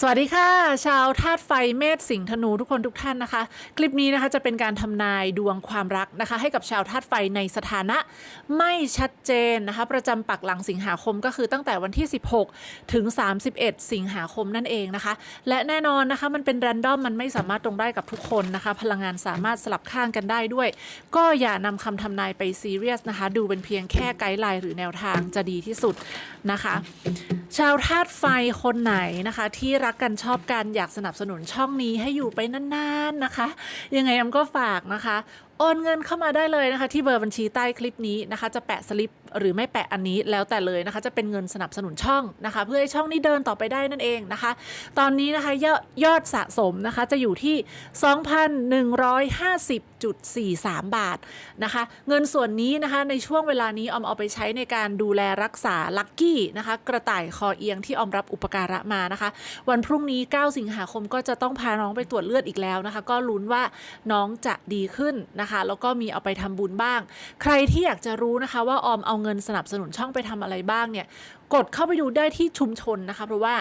สวัสดีค่ะ ชาวธาตุไฟเมษสิงห์ธนูทุกคนทุกท่านนะคะ คลิปนี้นะคะจะเป็นการทำนายดวงความรักนะคะ ให้กับชาวธาตุไฟในสถานะไม่ชัดเจนนะคะ ประจำปักหลังสิงหาคมก็คือตั้งแต่วันที่ 16 ถึง 31 สิงหาคมนั่นเองนะคะ และแน่นอนนะคะมันเป็นแรนดอมมันไม่สามารถตรงได้กับทุกคนนะคะ พลังงานสามารถสลับข้างกันได้ด้วย ก็อย่านำคำทำนายไปซีเรียสนะคะ ดูเป็นเพียงแค่ไกด์ไลน์หรือแนวทางจะดีที่สุดนะคะ ชาวธาตุไฟคนไหนนะคะที่รัักกันชอบกันอยากสนับสนุนช่องนี้ให้อยู่ไปนานๆนะคะ ยังไงแอมก็ฝากนะคะ โอนเงินเข้ามาได้เลยนะคะ ที่เบอร์บัญชีใต้คลิปนี้นะคะ จะแปะสลิปหรือไม่แปะอันนี้แล้วแต่เลยนะคะ จะเป็นเงินสนับสนุนช่องนะคะ เพื่อให้ช่องนี้เดินต่อไปได้นั่นเองนะคะ ตอนนี้นะคะยอดยอดสะสมนะคะจะอยู่ที่ 2,150.43 บาทนะคะ เงินส่วนนี้นะคะในช่วงเวลานี้ออมเอาไปใช้ในการดูแลรักษาลักกี้นะคะ กระต่ายคอเอียงที่ออมรับอุปการะมานะคะ วันพรุ่งนี้ 9 สิงหาคมก็จะต้องพาน้องไปตรวจเลือดอีกแล้วนะคะ ก็ลุ้นว่าน้องจะดีขึ้นนะคะแล้วก็มีเอาไปทำบุญบ้าง ใครที่อยากจะรู้นะคะ ว่าออมเอาเงินสนับสนุนช่องไปทำอะไรบ้างเนี่ยกดเข้าไปดูได้ที่ชุมชนนะคะ เพราะว่า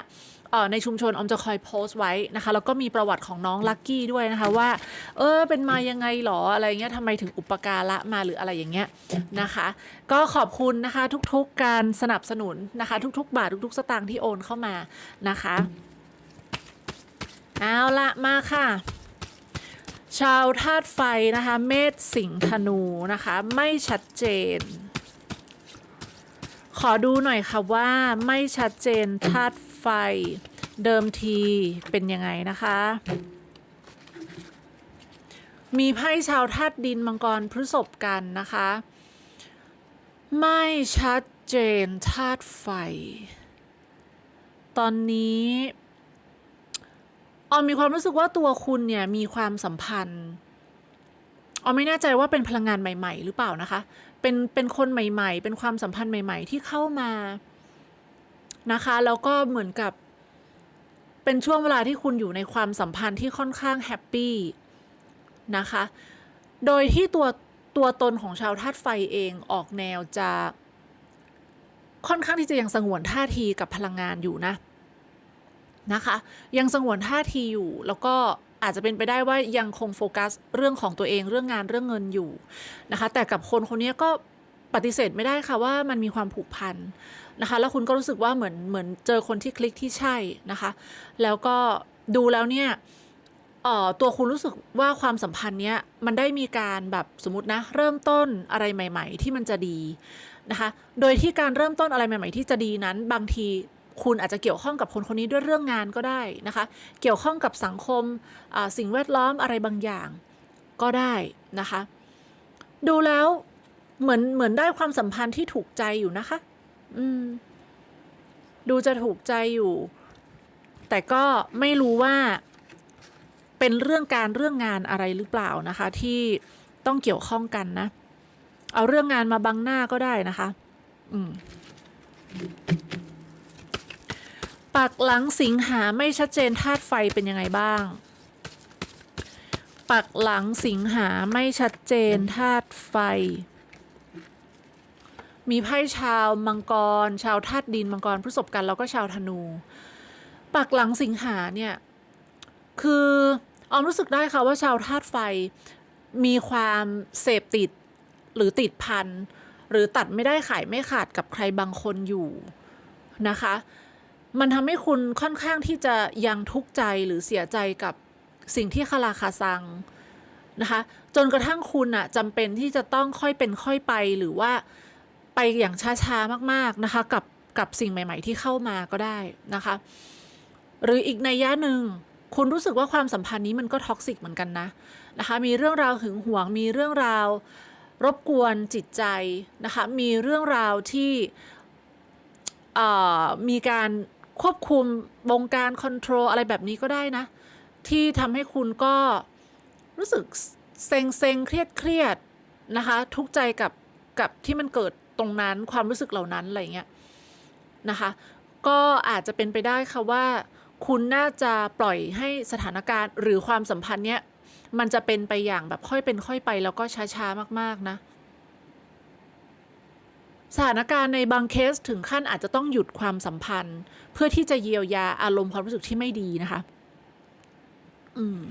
ในชุมชนออมจะคอยโพสต์ไว้นะคะแล้วก็มีประวัติของน้องลักกี้ด้วยนะคะว่า เออเป็นมายังไงหรออะไรเงี้ยทำไมถึงอุปการะมาหรืออะไรอย่างเงี้ยนะคะ ก็ขอบคุณนะคะทุกๆการสนับสนุนนะคะ ทุกๆ บาททุกๆ สตางค์ที่โอนเข้ามานะคะ เอาละมาค่ะ ชาวธาตุไฟนะคะ เมษสิงห์ธนูนะคะ ไม่ชัดเจน ขอดูหน่อยค่ะว่าไม่ชัดเจนธาตุไฟเดิมทีเป็นยังไงนะคะ มีไพ่ชาวธาตุดินมังกรพฤษภกันนะคะ ไม่ชัดเจนธาตุไฟ ตอนนี้ ออมมีความรู้สึกว่าตัวคุณเนี่ยมีความสัมพันธ์ออมไม่แน่ใจว่าเป็นพลังงานใหม่ ๆ หรือเปล่านะคะ เป็นเป็นคนใหม่ ๆ เป็นความสัมพันธ์ใหม่ ๆ ที่เข้ามานะคะ แล้วก็เหมือนกับ เป็นช่วงเวลาที่คุณอยู่ในความสัมพันธ์ที่ค่อนข้างแฮปปี้นะคะ โดยที่ตัวตัวตนของชาวธาตุไฟเองออกแนวจะค่อนข้างที่จะยังสงวนท่าทีกับพลังงานอยู่นะ นะคะ ยังสงวนท่าทีอยู่ แล้วก็อาจจะเป็นไปได้ว่ายังคงโฟกัสเรื่องของตัวเองเรื่องงานเรื่องเงินอยู่นะคะ แต่กับคนคนนี้ก็ปฏิเสธไม่ได้ค่ะว่ามันมีความผูกพันนะคะ แล้วคุณก็รู้สึกว่าเหมือนเหมือนเจอคนที่คลิกที่ใช่นะคะ แล้วก็ดูแล้วเนี่ยเอ่อตัวคุณรู้สึกว่าความสัมพันธ์เนี้ยมันได้มีการแบบสมมตินะ เริ่มต้นอะไรใหม่ ๆ ที่มันจะดีนะคะ โดยที่การเริ่มต้นอะไรใหม่ ๆ ที่จะดีนั้น บางที คุณอาจจะเกี่ยวข้องกับคนคนนี้ด้วยเรื่องงานก็ได้นะคะ เกี่ยวข้องกับสังคมสิ่งแวดล้อมอะไรบางอย่างก็ได้นะคะ ดูแล้วเหมือนเหมือนได้ความสัมพันธ์ที่ถูกใจอยู่นะคะ อืม ดูจะถูกใจอยู่ แต่ก็ไม่รู้ว่า เป็นเรื่องการเรื่องงานอะไรหรือเปล่านะคะ ที่ต้องเกี่ยวข้องกันนะ เอาเรื่องงานมาบังหน้าก็ได้นะคะ อืม ปักหลังสิงหาไม่ชัดเจนธาตุไฟเป็นยังไงบ้าง ปักหลังสิงหาไม่ชัดเจนธาตุไฟ มีไพ่ชาวมังกร ชาวธาตุดินมังกรพฤษภกันแล้วก็ชาวธนู ปักหลังสิงหาเนี่ยคือออมรู้สึกได้ค่ะว่าชาวธาตุไฟมีความเสพติดหรือติดพันหรือตัดไม่ได้ขายไม่ขาดกับใครบางคนอยู่นะคะ มันทำให้คุณค่อนข้างที่จะยังทุกข์ใจหรือเสียใจกับสิ่งที่คาราคาซังนะคะจนกระทั่งคุณอะจำเป็นที่จะต้องค่อยเป็นค่อยไปหรือว่าไปอย่างช้าๆมากๆนะคะกับกับสิ่งใหม่ ๆ ที่เข้ามาก็ได้นะคะ หรืออีกในยะหนึ่งคุณรู้สึกว่าความสัมพันธ์นี้มันก็ท็อกซิกเหมือนกันนะนะคะ มีเรื่องราวหึงหวง มีเรื่องราวรบกวนจิตใจนะคะ มีเรื่องราวที่มีการ ควบคุมบงการคอนโทรลอะไรแบบนี้ก็ได้นะ ที่ทำให้คุณก็รู้สึกเซ็งเซ็งเครียดเครียดนะคะ ทุกใจกับกับที่มันเกิดตรงนั้นความรู้สึกเหล่านั้นอะไรเงี้ยนะคะ ก็อาจจะเป็นไปได้ค่ะว่า คุณน่าจะปล่อยให้สถานการณ์หรือความสัมพันธ์เนี้ยมันจะเป็นไปอย่างแบบค่อยเป็นค่อยไปแล้วก็ช้าๆมากๆนะ สถานการณ์ในบางเคสถึงขั้นอาจจะต้องหยุดความสัมพันธ์ เพื่อที่จะเยียวยาอารมณ์ความรู้สึกที่ไม่ดีนะคะ อืม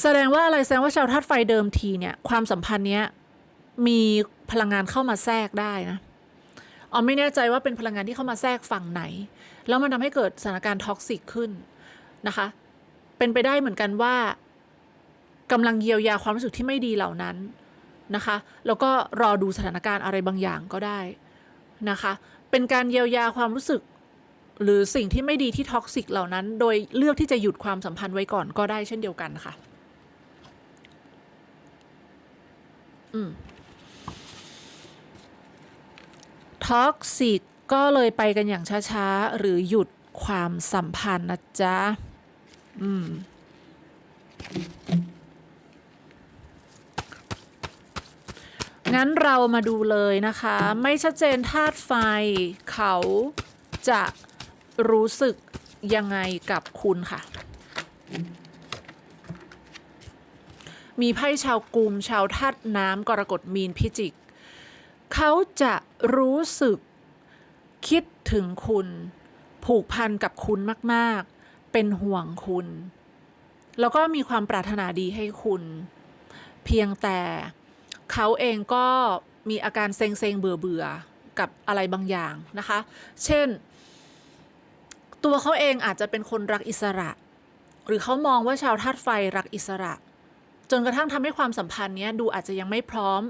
แสดงว่าอะไรแสดงว่าชาวธาตุไฟเดิมทีเนี่ย ความสัมพันธ์เนี้ยมีพลังงานเข้ามาแทรกได้นะอ๋อไม่แน่ใจว่าเป็นพลังงานที่เข้ามาแทรกฝั่งไหน แล้วมันทำให้เกิดสถานการณ์ท็อกซิกขึ้นนะคะ เป็นไปได้เหมือนกันว่ากำลังเยียวยาความรู้สึกที่ไม่ดีเหล่านั้น นะคะ แล้วก็รอดูสถานการณ์อะไรบางอย่างก็ได้นะคะ เป็นการเยียวยาความรู้สึก หรือสิ่งที่ไม่ดีที่ท็อกซิกเหล่านั้น โดยเลือกที่จะหยุดความสัมพันธ์ไว้ก่อนก็ได้เช่นเดียวกันค่ะ อืมท็อกซิกก็เลยไปกันอย่างช้าๆ หรือหยุดความสัมพันธ์นะจ๊ะ อืม งั้นเรามาดูเลยนะคะ ไม่ชัดเจนธาตุไฟ เขาจะรู้สึกยังไงกับคุณค่ะ มีไพ่ชาวกุมชาวธาตุน้ำกรกฎมีนพิจิก เขาจะรู้สึกคิดถึงคุณ ผูกพันกับคุณมากๆ เป็นห่วงคุณ แล้วก็มีความปรารถนาดีให้คุณ เพียงแต่ เขาเองก็มีอาการเซ็งเซงเบื่อเบื่อกับอะไรบางอย่างนะคะ เช่น ตัวเขาเองอาจจะเป็นคนรักอิสระ หรือเขามองว่าชาวธาตุไฟรักอิสระ จนกระทั่งทำให้ความสัมพันธ์เนี้ยดูอาจจะยังไม่พร้อม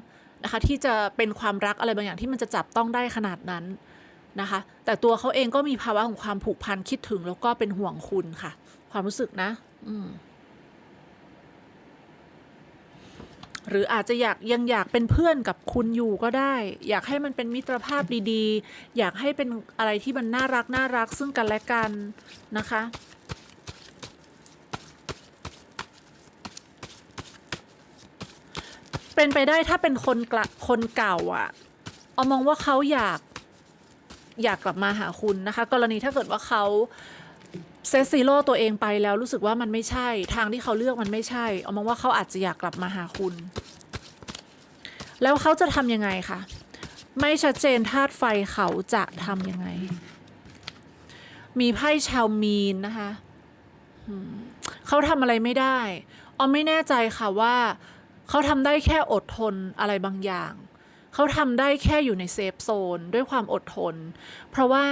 นะคะที่จะเป็นความรักอะไรบางอย่างที่มันจะจับต้องได้ขนาดนั้นนะคะ แต่ตัวเขาเองก็มีภาวะของความผูกพันคิดถึงแล้วก็เป็นห่วงคุณค่ะ ความรู้สึกนะ อืม หรืออาจจะอยากยังอยากเป็นเพื่อนกับคุณอยู่ก็ได้ อยากให้มันเป็นมิตรภาพดีๆ อยากให้เป็นอะไรที่มันน่ารักน่ารักซึ่งกันและกันนะคะเป็นไปได้ถ้าเป็นคนกละคนเก่าอะเอามองว่าเขาอยากอยากกลับมาหาคุณนะคะ กรณีถ้าเกิดว่าเขา เซตซีโร่ตัวเองไปแล้วรู้สึกว่ามันไม่ใช่ ทางที่เขาเลือกมันไม่ใช่ เอามองว่าเขาอาจจะอยากกลับมาหาคุณ แล้วเขาจะทำยังไงคะไม่ชัดเจนธาตุไฟเขาจะทำยังไง มีไพ่ชาวมีนนะคะเขาทำอะไรไม่ได้ออมไม่แน่ใจค่ะว่า เขาทำได้แค่อดทนอะไรบางอย่าง เขาทำได้แค่อยู่ในเซฟโซนด้วยความอดทน เพราะว่า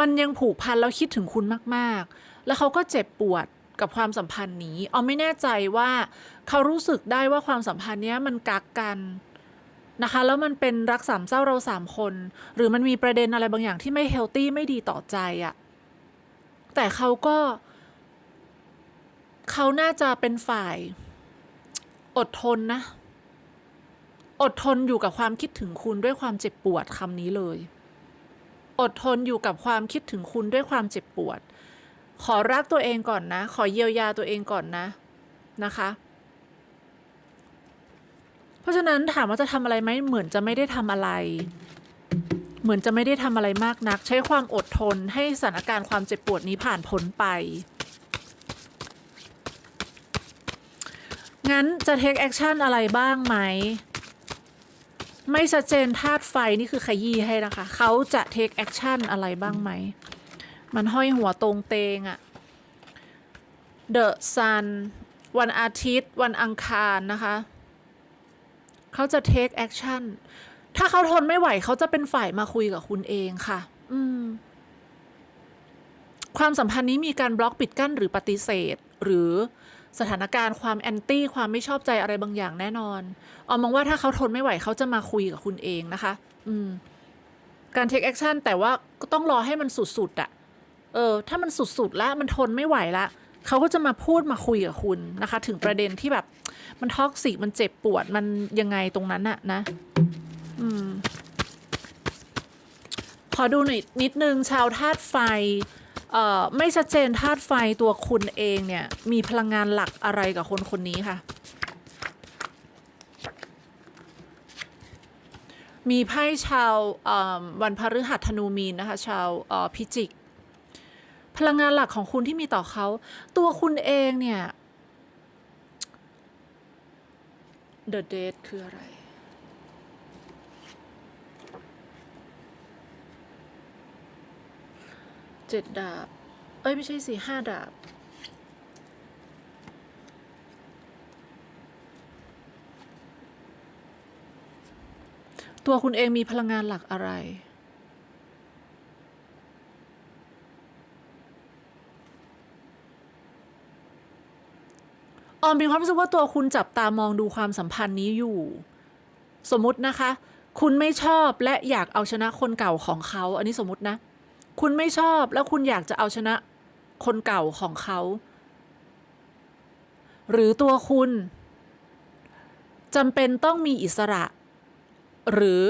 มันยังผูกพันแล้วคิดถึงคุณมากๆ แล้วเขาก็เจ็บปวดกับความสัมพันธ์นี้ออมไม่แน่ใจว่าเขารู้สึกได้ว่าความสัมพันธ์นี้มันกักกันนะคะ แล้วมันเป็นรักสามเศร้าเราสามคน หรือมันมีประเด็นอะไรบางอย่างที่ไม่เฮลตี้ไม่ดีต่อใจอะแต่เขาก็เขาน่าจะเป็นฝ่าย อดทนนะ อดทนอยู่กับความคิดถึงคุณด้วยความเจ็บปวดคำนี้เลย อดทนอยู่กับความคิดถึงคุณด้วยความเจ็บปวด ขอรักตัวเองก่อนนะ ขอเยียวยาตัวเองก่อนนะนะคะ เพราะฉะนั้นถามว่าจะทำอะไรไหมเหมือนจะไม่ได้ทำอะไร เหมือนจะไม่ได้ทำอะไรมากนัก ใช้ความอดทนให้สถานการณ์ความเจ็บปวดนี้ผ่านพ้นไปงั้นจะ take action อะไรบ้างไหม ไม่ชัดเจนธาตุไฟนี่คือขยี้ให้นะคะ เขาจะ take action อะไรบ้างไหม มันห้อยหัวตรงเตงอะ The Sun วันอาทิตย์ วันอังคารนะคะ เขาจะ take action ถ้าเขาทนไม่ไหวเขาจะเป็นฝ่ายมาคุยกับคุณเองค่ะ อืม ความสัมพันธ์นี้มีการบล็อกปิดกั้นหรือปฏิเสธ หรือ สถานการณ์ความแอนตี้ความไม่ชอบใจอะไรบางอย่างแน่นอนออมมองว่าถ้าเขาทนไม่ไหวเขาจะมาคุยกับคุณเองนะคะ อืม การ take action แต่ว่าก็ต้องรอให้มันสุดๆอะเออ ถ้ามันสุดๆแล้วมันทนไม่ไหวละเขาก็จะมาพูดมาคุยกับคุณนะคะ ถึงประเด็นที่แบบ มันท็อกซิกมันเจ็บปวดมันยังไงตรงนั้นอะนะ อืม ขอดูหน่อยนิดนึงชาวธาตุไฟ ไม่ชัดเจนธาตุไฟตัวคุณเองเนี่ย มีพลังงานหลักอะไรกับคนคนนี้ค่ะ มีไพ่ชาววันพฤหัสธนูมีนนะคะ ชาวพิจิก พลังงานหลักของคุณที่มีต่อเขา ตัวคุณเองเนี่ย The Date คืออะไร เจ็ดดาบ เอ้ย ไม่ใช่สี่ห้าดาบ ตัวคุณเองมีพลังงานหลักอะไร ออมมีความรู้สึกว่าตัวคุณจับตามองดูความสัมพันธ์นี้อยู่ สมมุตินะคะ คุณไม่ชอบและอยากเอาชนะคนเก่าของเขา อันนี้สมมตินะ คุณไม่ชอบแล้วคุณอยากจะเอาชนะคนเก่าของเขา หรือตัวคุณจำเป็นต้องมีอิสระ หรือ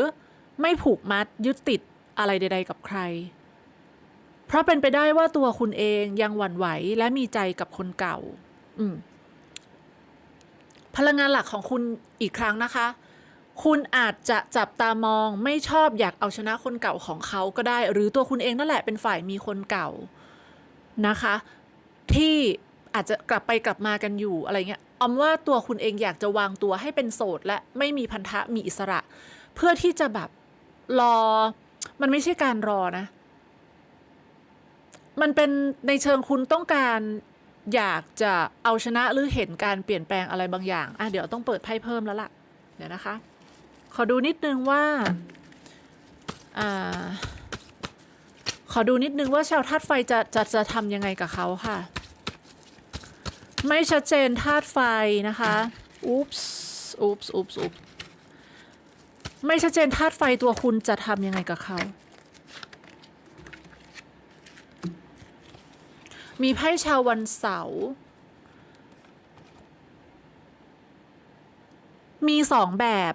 ไม่ผูกมัดยึดติดอะไรใด ๆ กับใคร เพราะเป็นไปได้ว่าตัวคุณเองยังหวั่นไหวและมีใจกับคนเก่า อืมพลังงานหลักของคุณอีกครั้งนะคะ คุณอาจจะจับตามองไม่ชอบอยากเอาชนะคนเก่าของเขาก็ได้ หรือตัวคุณเองนั่นแหละเป็นฝ่ายมีคนเก่านะคะ ที่อาจจะกลับไปกลับมากันอยู่อะไรเงี้ยออมว่าตัวคุณเองอยากจะวางตัวให้เป็นโสดและไม่มีพันธะมีอิสระ เพื่อที่จะแบบรอ มันไม่ใช่การรอนะ มันเป็นในเชิงคุณต้องการอยากจะเอาชนะหรือเห็นการเปลี่ยนแปลงอะไรบางอย่าง อะเดี๋ยวต้องเปิดไพ่เพิ่มแล้วล่ะ เดี๋ยวนะคะ ขอดูนิดนึงว่าอ่าขอดูนิดนึงว่าชาวธาตุไฟจะจะจะทำยังไงกับเขาค่ะ ไม่ชัดเจนธาตุไฟนะคะอุ๊ปส์อุ๊ปส์อุ๊ปส์อุ๊ปส์ไม่ชัดเจนธาตุไฟตัวคุณจะทำยังไงกับเขา มีไพ่ชาววันเสาร์มีสองแบบ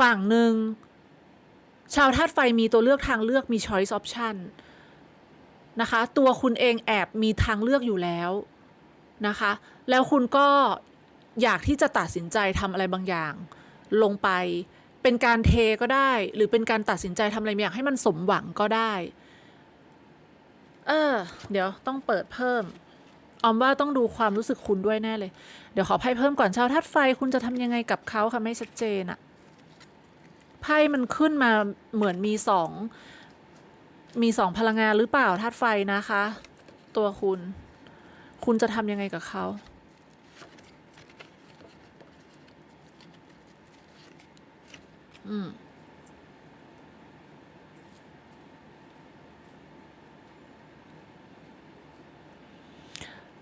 ฝั่งหนึ่ง ชาวธาตุไฟมีตัวเลือกทางเลือกมี choice option นะคะ ตัวคุณเองแอบมีทางเลือกอยู่แล้วนะคะ แล้วคุณก็อยากที่จะตัดสินใจทำอะไรบางอย่าง ลงไป เป็นการเทก็ได้ หรือเป็นการตัดสินใจทำอะไรบางอย่างให้มันสมหวังก็ได้ เออ เดี๋ยวต้องเปิดเพิ่มออมว่าต้องดูความรู้สึกคุณด้วยแน่เลย เดี๋ยวขอไพ่เพิ่มก่อนชาวธาตุไฟคุณจะทำยังไงกับเขาคะไม่ชัดเจนอะ ไพ่มันขึ้นมาเหมือนมีสองมีสองพลังงานหรือเปล่าธาตุไฟนะคะ ตัวคุณ คุณจะทำยังไงกับเขาอืม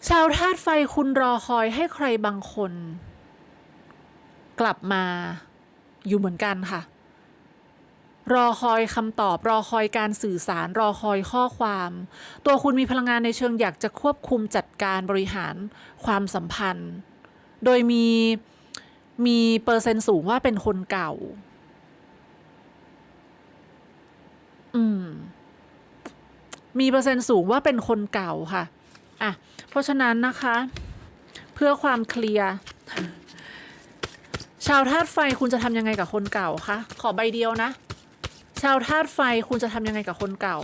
ชาวธาตุไฟคุณรอคอยให้ใครบางคน กลับมาอยู่เหมือนกันค่ะ รอคอยคำตอบ รอคอยการสื่อสาร รอคอยข้อความ ตัวคุณมีพลังงานในเชิงอยากจะควบคุมจัดการบริหารความสัมพันธ์ โดยมีมีเปอร์เซ็นต์สูงว่าเป็นคนเก่า อืม มีเปอร์เซ็นต์สูงว่าเป็นคนเก่าค่ะ อะ เพราะฉะนั้นนะคะ เพื่อความเคลียร์ชาวธาตุไฟคุณจะทำยังไงกับคนเก่าคะ ขอใบเดียวนะ ชาวธาตุไฟคุณจะทำยังไงกับคนเก่า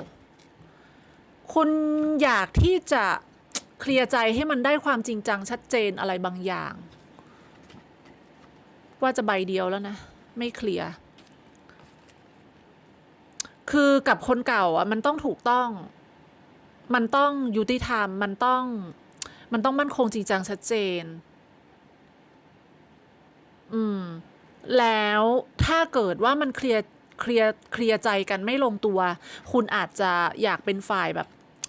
คุณอยากที่จะเคลียร์ใจให้มันได้ความจริงจังชัดเจนอะไรบางอย่าง ว่าจะใบเดียวแล้วนะ ไม่เคลียร์คือกับคนเก่าอะมันต้องถูกต้อง มันต้องยุติธรรม มันต้อง มันต้องมั่นคงจริงจังชัดเจน อืม แล้วถ้าเกิดว่ามันเคลียร์ เคลียร์เคลียร์ใจกันไม่ลงตัว คุณอาจจะอยากเป็นฝ่ายแบบ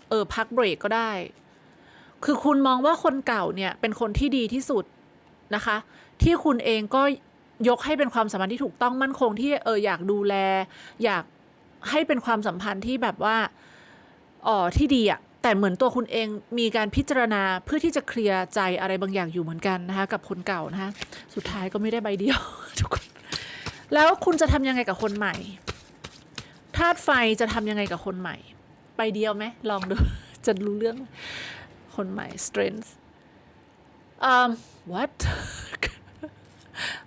เออ พักเบรกก็ได้ คือคุณมองว่าคนเก่าเนี่ย เป็นคนที่ดีที่สุดนะคะ ที่คุณเองก็ยกให้เป็นความสัมพันธ์ที่ถูกต้องมั่นคงที่เอออยากดูแล อยากให้เป็นความสัมพันธ์ที่แบบว่าอ๋อที่ดีอะแต่เหมือนตัวคุณเองมีการพิจารณาเพื่อที่จะเคลียร์ใจอะไรบางอย่างอยู่เหมือนกันนะคะ กับคนเก่านะคะสุดท้ายก็ไม่ได้ใบเดียวทุกคน แล้วคุณจะทำยังไงกับคนใหม่ธาตุไฟจะทำยังไงกับคนใหม่ใบเดียวไหมลองดู จะรู้เรื่องคนใหม่ strength um what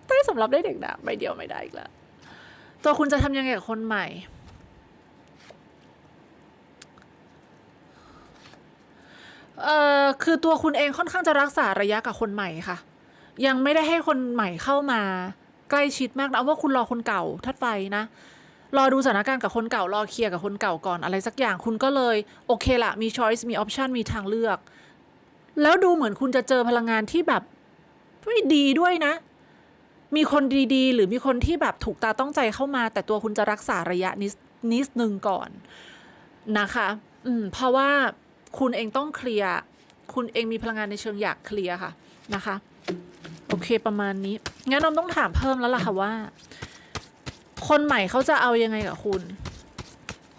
ใต้สำหรับได้เด็กนะใบเดียวไม่ได้อีกแล้วตัวคุณจะทำยังไงกับคนใหม่ เอ่อ คือตัวคุณเองค่อนข้างจะรักษาระยะกับคนใหม่ค่ะ ยังไม่ได้ให้คนใหม่เข้ามา ใกล้ชิดมากนะเอาว่าคุณรอคนเก่าทัดไฟนะรอดูสถานการณ์กับคนเก่ารอเคลียร์กับคนเก่าก่อนอะไรสักอย่างคุณก็เลยโอเคละมี choice มี option มีทางเลือก แล้วดูเหมือนคุณจะเจอพลังงานที่แบบไม่ดีด้วยนะ มีคนดีๆ หรือมีคนที่แบบถูกตาต้องใจเข้ามา แต่ตัวคุณจะรักษาระยะนิดนิดนึงก่อนนะคะ อืม เพราะว่าคุณเองต้องเคลียร์ คุณเองมีพลังงานในเชิงอยากเคลียร์ค่ะนะคะ โอเคประมาณนี้ งั้นน้องต้องถามเพิ่มแล้วล่ะค่ะว่า คนใหม่เขาจะเอายังไงกับคุณ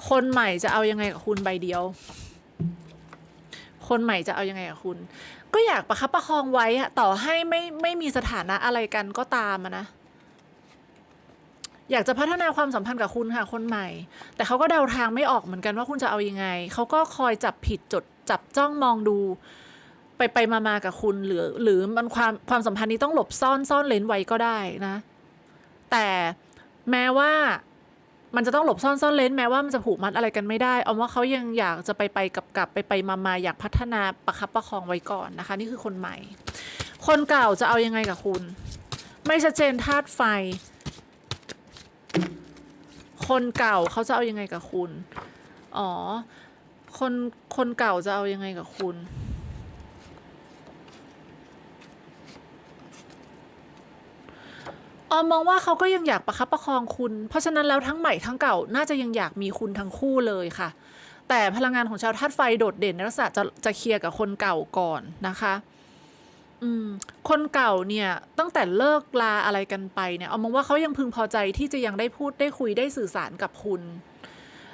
คนใหม่จะเอายังไงกับคุณใบเดียว คนใหม่จะเอายังไงกับคุณ ก็อยากประคับประคองไว้อะต่อให้ไม่ไม่มีสถานะอะไรกันก็ตามนะ อยากจะพัฒนาความสัมพันธ์กับคุณค่ะ คนใหม่ แต่เขาก็เดาทางไม่ออกเหมือนกันว่าคุณจะเอายังไง เขาก็คอยจับผิดจดจับจ้องมองดู ไปไปมามากับคุณหรือ หรือมันความความสัมพันธ์นี้ต้องหลบซ่อนซ่อนเลนไว้ก็ได้นะ แต่แม้ว่ามันจะต้องหลบซ่อนซ่อนเลนแม้ว่ามันจะผูกมัดอะไรกันไม่ได้เอาว่าเขายังอยากจะไปไปกับกับไปไปมามาอยากพัฒนาประคับประคองไว้ก่อนนะคะ นี่คือคนใหม่ คนเก่าจะเอายังไงกับคุณ ไม่ชัดเจนธาตุไฟ คนเก่าเขาจะเอายังไงกับคุณ อ๋อ คนคนเก่าจะเอายังไงกับคุณ ออมมองว่าเขาก็ยังอยากประคับประคองคุณ เพราะฉะนั้นแล้วทั้งใหม่ทั้งเก่าน่าจะยังอยากมีคุณทั้งคู่เลยค่ะ แต่พลังงานของชาวธาตุไฟโดดเด่นในลักษณะจะจะเคลียร์กับคนเก่าก่อนนะคะอืมคนเก่าเนี่ยตั้งแต่เลิกลาอะไรกันไปเนี่ยเอามองว่าเขายังพึงพอใจที่จะยังได้พูดได้คุยได้สื่อสารกับคุณ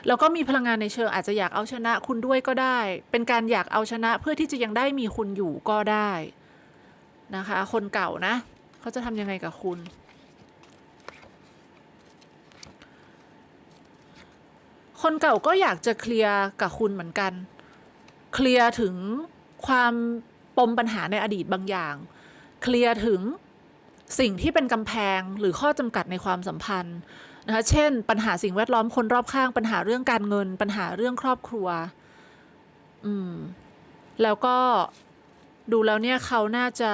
แล้วก็มีพลังงานในเชิงอาจจะอยากเอาชนะคุณด้วยก็ได้ เป็นการอยากเอาชนะเพื่อที่จะยังได้มีคุณอยู่ก็ได้นะคะ คนเก่านะ เขาจะทำยังไงกับคุณ คนเก่าก็อยากจะเคลียร์กับคุณเหมือนกัน เคลียร์ถึงความปมปัญหาในอดีตบางอย่าง เคลียร์ถึงสิ่งที่เป็นกำแพงหรือข้อจำกัดในความสัมพันธ์นะคะ เช่น ปัญหาสิ่งแวดล้อมคนรอบข้าง ปัญหาเรื่องการเงิน ปัญหาเรื่องครอบครัว อืม แล้วก็ดูแล้วเนี่ยเขาน่าจะ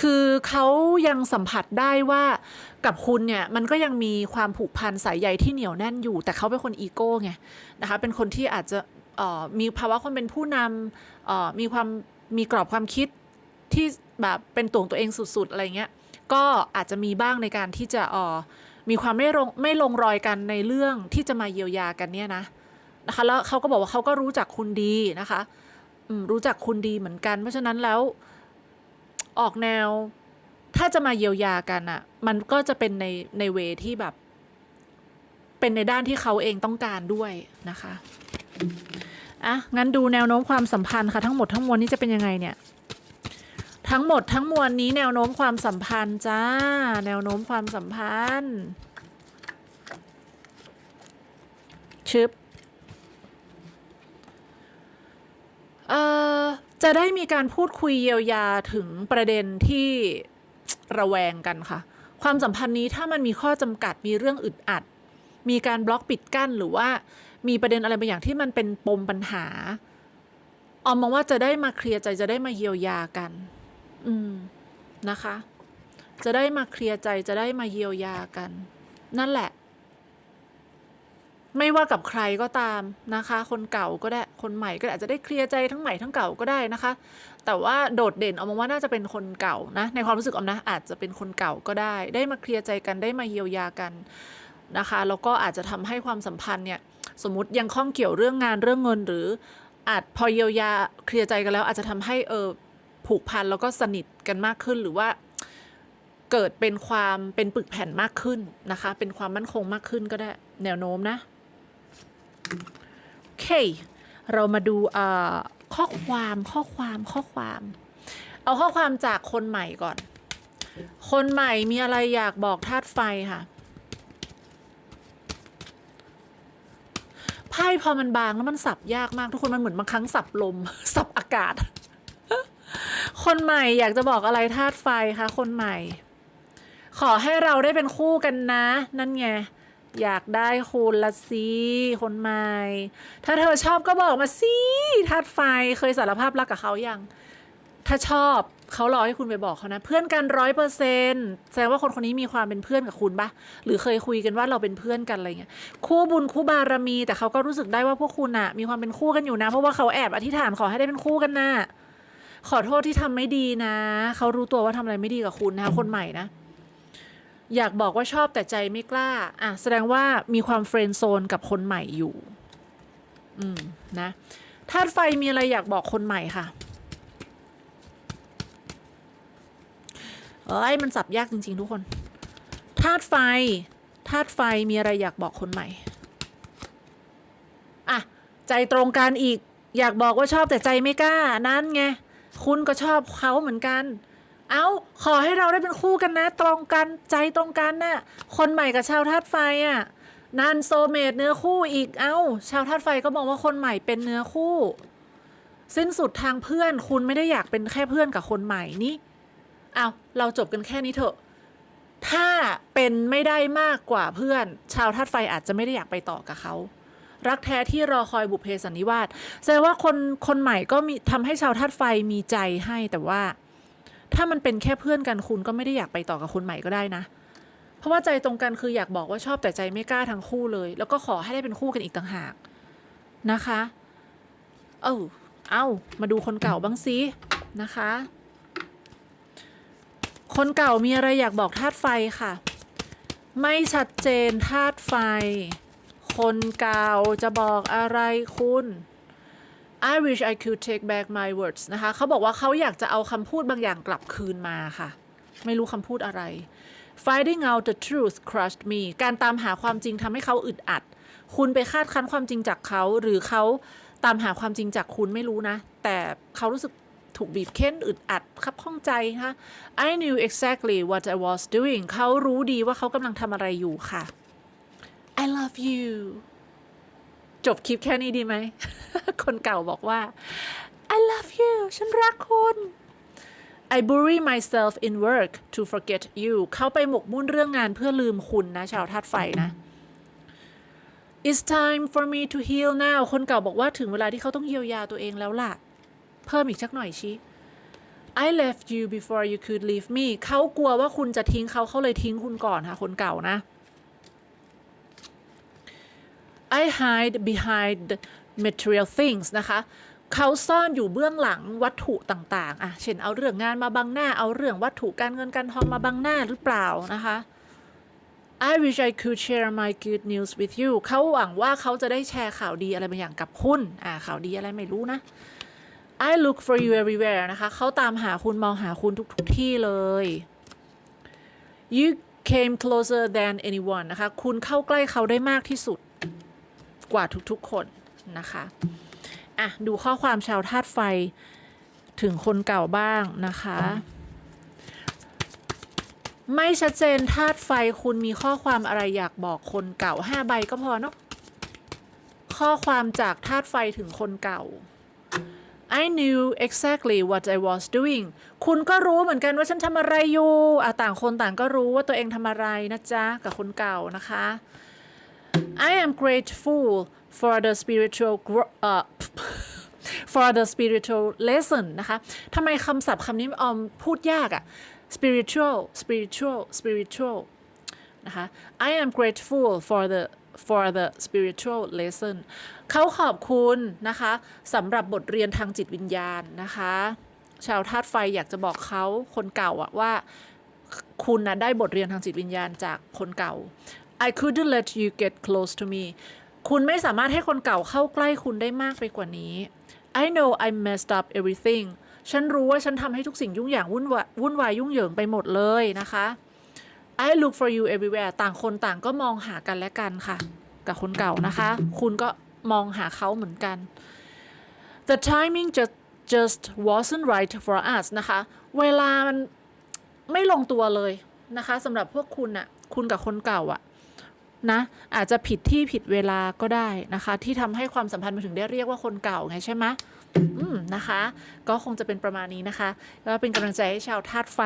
คือเขายังสัมผัสได้ว่ากับคุณเนี่ยมันก็ยังมีความผูกพันสายใยที่เหนียวแน่นอยู่ แต่เขาเป็นคนอีโก้ไงนะคะเป็นคนที่อาจจะมีภาวะความเป็นผู้นำมีความมีกรอบความคิดที่แบบเป็นตัวงตัวเองสุด ๆ อะไรเงี้ยก็อาจจะมีบ้างในการที่จะมีความไม่ลงไม่ลงรอยกันในเรื่องที่จะมาเยียวยากันเนี่ยนะนะคะแล้วเขาก็บอกว่าเขาก็รู้จักคุณดีนะคะรู้จักคุณดีเหมือนกัน เพราะฉะนั้นแล้ว ออกแนว ถ้าจะมาเยียวยากันอะ่ะมันก็จะเป็นในในเวที่แบบ เป็นในด้านที่เขาเองต้องการด้วยนะคะอะงั้นดูแนวโน้มความสัมพันธ์ค่ะทั้งหมดทั้งมวลนี้จะเป็นยังไงเนี่ยทั้งหมดทั้งมวลนี้แนวโน้มความสัมพันธ์จ้า แนวโน้มความสัมพันธ์ชึบเอ่อ จะได้มีการพูดคุยเยียวยาถึงประเด็นที่ระแวงกันค่ะ ความสัมพันธ์นี้ถ้ามันมีข้อจำกัดมีเรื่องอึดอัด มีการบล็อกปิดกั้นหรือว่ามีประเด็นอะไรบางอย่างที่มันเป็นปมปัญหา ออมมองว่าจะได้มาเคลียร์ใจจะได้มาเยียวยากัน อืมนะคะ จะได้มาเคลียร์ใจจะได้มาเยียวยากัน นั่นแหละ ไม่ว่ากับใครก็ตามนะคะ คนเก่าก็ได้คนใหม่ก็อาจจะได้เคลียร์ใจทั้งใหม่ทั้งเก่าก็ได้นะคะ แต่ว่าโดดเด่นเอามองว่าน่าจะเป็นคนเก่านะในความรู้สึกออมนะอาจจะเป็นคนเก่าก็ได้ ได้มาเคลียร์ใจกันได้มาเยียวยากันนะคะแล้วก็อาจจะทำให้ความสัมพันธ์เนี่ยสมมติยังข้องเกี่ยวเรื่องงานเรื่องเงิน หรืออาจพอเยียวยาเคลียร์ใจกันแล้ว อาจจะทำให้เออผูกพันแล้วก็สนิทกันมากขึ้นหรือว่าเกิดเป็นความเป็นปึกแผ่นมากขึ้นนะคะ เป็นความมั่นคงมากขึ้นก็ได้แนวโน้มนะ โอเค เรามาดูข้อความข้อความข้อความ เอาข้อความจากคนใหม่ก่อน คนใหม่มีอะไรอยากบอกธาตุไฟค่ะไพ่พอมันบางแล้วมันสับยากมากทุกคนมันเหมือนบางครั้งสับลม สับอากาศ คนใหม่อยากจะบอกอะไรธาตุไฟคะคนใหม่ ขอให้เราได้เป็นคู่กันนะ นั่นไง อยากได้คุณละสิคนใหม่ ถ้าเธอชอบก็บอกมาสิธาตุไฟเคยสารภาพรักกับเขายัง ถ้าชอบเขารอให้คุณไปบอกเขานะ เพื่อนกันร้อยเปอร์เซนต์แสดงว่าคนคนนี้มีความเป็นเพื่อนกับคุณปะหรือเคยคุยกันว่าเราเป็นเพื่อนกันอะไรเงี้ยคู่บุญคู่บารมี แต่เขาก็รู้สึกได้ว่าพวกคุณอะมีความเป็นคู่กันอยู่นะ เพราะว่าเขาแอบอธิษฐานขอให้ได้เป็นคู่กันนะขอโทษที่ทำไม่ดีนะ เขารู้ตัวว่าทำอะไรไม่ดีกับคุณนะคะคนใหม่นะ อยากบอกว่าชอบแต่ใจไม่กล้า อะ แสดงว่ามีความเฟรนด์โซนกับคนใหม่อยู่ อืม นะธาตุไฟมีอะไรอยากบอกคนใหม่ค่ะ เอ้ย มันสับยากจริง ๆ ทุกคนธาตุไฟธาตุไฟมีอะไรอยากบอกคนใหม่ อะ ใจตรงกันอีก อยากบอกว่าชอบแต่ใจไม่กล้า นั่นไง คุณก็ชอบเขาเหมือนกัน เอาขอให้เราได้เป็นคู่กันนะ ตรงกันใจตรงกันน่ะ คนใหม่กับชาวธาตุไฟอะนันโซเมตเนื้อคู่อีกเอาชาวธาตุไฟก็มองว่าคนใหม่เป็นเนื้อคู่ สิ้นสุดทางเพื่อนคุณไม่ได้อยากเป็นแค่เพื่อนกับคนใหม่นี่เอาเราจบกันแค่นี้เถอะ ถ้าเป็นไม่ได้มากกว่าเพื่อน ชาวธาตุไฟอาจจะไม่ได้อยากไปต่อกับเขารักแท้ที่รอคอยบุพเพสันนิวาสแสดงว่าคนคนใหม่ก็มีทำให้ชาวธาตุไฟมีใจให้แต่ว่า ถ้ามันเป็นแค่เพื่อนกันคุณก็ไม่ได้อยากไปต่อกับคนใหม่ก็ได้นะ เพราะว่าใจตรงกันคืออยากบอกว่าชอบแต่ใจไม่กล้าทั้งคู่เลย แล้วก็ขอให้ได้เป็นคู่กันอีกต่างหากนะคะ เออเอามาดูคนเก่าบ้างสินะคะ คนเก่ามีอะไรอยากบอกธาตุไฟค่ะ ไม่ชัดเจนธาตุไฟ คนเก่าจะบอกอะไรคุณ I wish I could take back my words นะคะเขาบอกว่าเขาอยากจะเอาคำพูดบางอย่างกลับคืนมาค่ะ ไม่รู้คำพูดอะไร Finding out the truth crushed me การตามหาความจริงทำให้เขาอึดอัด คุณไปคาดคั้นความจริงจากเขา หรือเขาตามหาความจริงจากคุณไม่รู้นะ แต่เขารู้สึกถูกบีบเค้นอึดอัดคับข้องใจนะคะ I knew exactly what I was doing เขารู้ดีว่าเขากำลังทำอะไรอยู่ค่ะ I love you จบคลิปแค่นี้ดีไหม คนเก่าบอกว่า I love you ฉันรักคุณ I bury myself in work to forget you เขาไปหมกมุ่นเรื่องงานเพื่อลืมคุณนะ ชาวธาตุไฟนะ It's time for me to heal now คนเก่าบอกว่าถึงเวลาที่เขาต้องเยียวยาตัวเองแล้วล่ะ เพิ่มอีกสักหน่อยชิ I left you before you could leave me เขากลัวว่าคุณจะทิ้งเขาเขาเลยทิ้งคุณก่อนค่ะ คนเก่านะ I hide behind material things นะคะเขาซ่อนอยู่เบื้องหลังวัตถุต่างๆ อะ เช่น เอาเรื่องงานมาบังหน้า เอาเรื่องวัตถุการเงินการทองมาบังหน้าหรือเปล่านะคะ I wish I could share my good news with you เขาหวังว่าเขาจะได้แชร์ข่าวดีอะไรบางอย่างกับคุณ อ่า ข่าวดีอะไรไม่รู้นะ I look for you everywhere นะคะ เขาตามหาคุณมองหาคุณทุกๆที่เลย You came closer than anyone นะคะ คุณเข้าใกล้เขาได้มากที่สุดกว่าทุกๆคน นะคะอะดูข้อความชาวธาตุไฟถึงคนเก่าบ้างนะคะ ไม่ชัดเจนธาตุไฟคุณมีข้อความอะไรอยากบอกคนเก่าห้าใบก็พอเนาะข้อความจากธาตุไฟถึงคนเก่า I knew exactly what I was doing คุณก็รู้เหมือนกันว่าฉันทำอะไรอยู่อะต่างคนต่างก็รู้ว่าตัวเองทำอะไรนะจ๊ะ กับคนเก่านะคะ I am grateful for the spiritual gro- เอ่อ for the spiritual lesson นะคะทำไมคำศัพท์คำนี้ออมพูดยากอะ spiritual spiritual spiritual นะคะ I am grateful for the for the spiritual lesson เขาขอบคุณนะคะสำหรับบทเรียนทางจิตวิญญาณนะคะ ชาวธาตุไฟอยากจะบอกเขาคนเก่าอะว่าคุณนะได้บทเรียนทางจิตวิญญาณจากคนเก่า I couldn't let you get close to me คุณไม่สามารถให้คนเก่าเข้าใกล้คุณได้มากไปกว่านี้ I know I messed up everything ฉันรู้ว่าฉันทำให้ทุกสิ่งยุ่งอย่างวุ่นวายวุ่นวายยุ่งเหยิงไปหมดเลยนะคะ I look for you everywhere ต่างคนต่างก็มองหากันและกันค่ะ กับคนเก่านะคะ คุณก็มองหาเขาเหมือนกัน The timing just just wasn't right for us นะคะ เวลามันไม่ลงตัวเลยนะคะสำหรับพวกคุณอะคุณกับคนเก่าอะ นะอาจจะผิดที่ผิดเวลาก็ได้นะคะ ที่ทำให้ความสัมพันธ์มาถึงได้เรียกว่าคนเก่าไงใช่ไหม นะคะ ก็คงจะเป็นประมาณนี้นะคะก็เป็นกำลังใจให้ชาวธาตุไฟ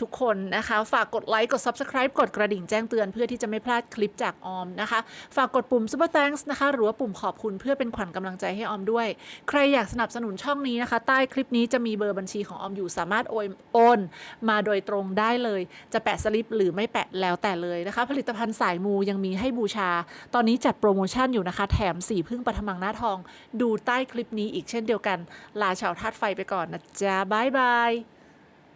ทุกๆ คนนะคะ ฝากกดไลค์กด Subscribe กดกระดิ่งแจ้งเตือนเพื่อที่จะไม่พลาดคลิปจากออมนะคะ ฝากกดปุ่ม Super Thanks นะคะ หรือว่าปุ่มขอบคุณเพื่อเป็นขวัญกำลังใจให้ออมด้วย ใครอยากสนับสนุนช่องนี้นะคะ ใต้คลิปนี้จะมีเบอร์บัญชีของออมอยู่สามารถโอนโอนมาโดยตรงได้เลย จะแปะสลิปหรือไม่แปะแล้วแต่เลยนะคะ ผลิตภัณฑ์สายมูยังมีให้บูชา ตอนนี้จัดโปรโมชั่นอยู่นะคะ แถมสีพึ่งปฐมังหน้าทอง ดูใต้คลิปนี้อีกเช่นช่นเดียวกัน ลาชาวธาตุไฟไปก่อนนะจ๊ะบายบาย